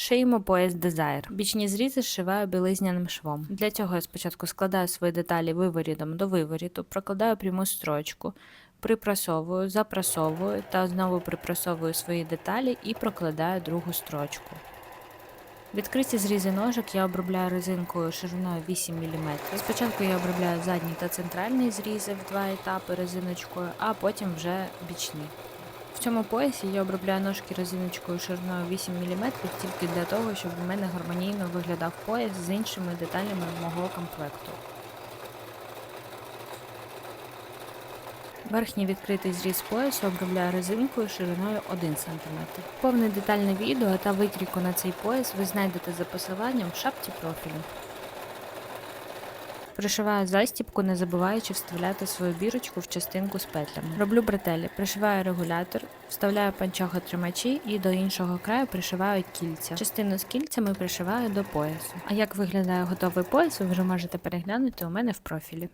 Шиємо пояс Desire. Бічні зрізи зшиваю білизняним швом. Для цього я спочатку складаю свої деталі виворітом до виворіту, прокладаю пряму строчку, припрасовую, запрасовую та знову припрасовую свої деталі і прокладаю другу строчку. Відкриті зрізи ножок я обробляю резинкою шириною 8 мм. Спочатку я обробляю задні та центральні зрізи в два етапи резиночкою, а потім вже бічні. В цьому поясі я обробляю ножки резиночкою шириною 8 мм тільки для того, щоб у мене гармонійно виглядав пояс з іншими деталями мого комплекту. Верхній відкритий зріз поясу обробляю резинкою шириною 1 см. Повне детальне відео та викрійку на цей пояс ви знайдете за посиланням в шапці профілю. Пришиваю застібку, не забуваючи вставляти свою бірочку в частинку з петлями. Роблю бретелі, пришиваю регулятор, вставляю панчохи тримачі і до іншого краю пришиваю кільця. Частину з кільцями пришиваю до поясу. А як виглядає готовий пояс, ви вже можете переглянути у мене в профілі.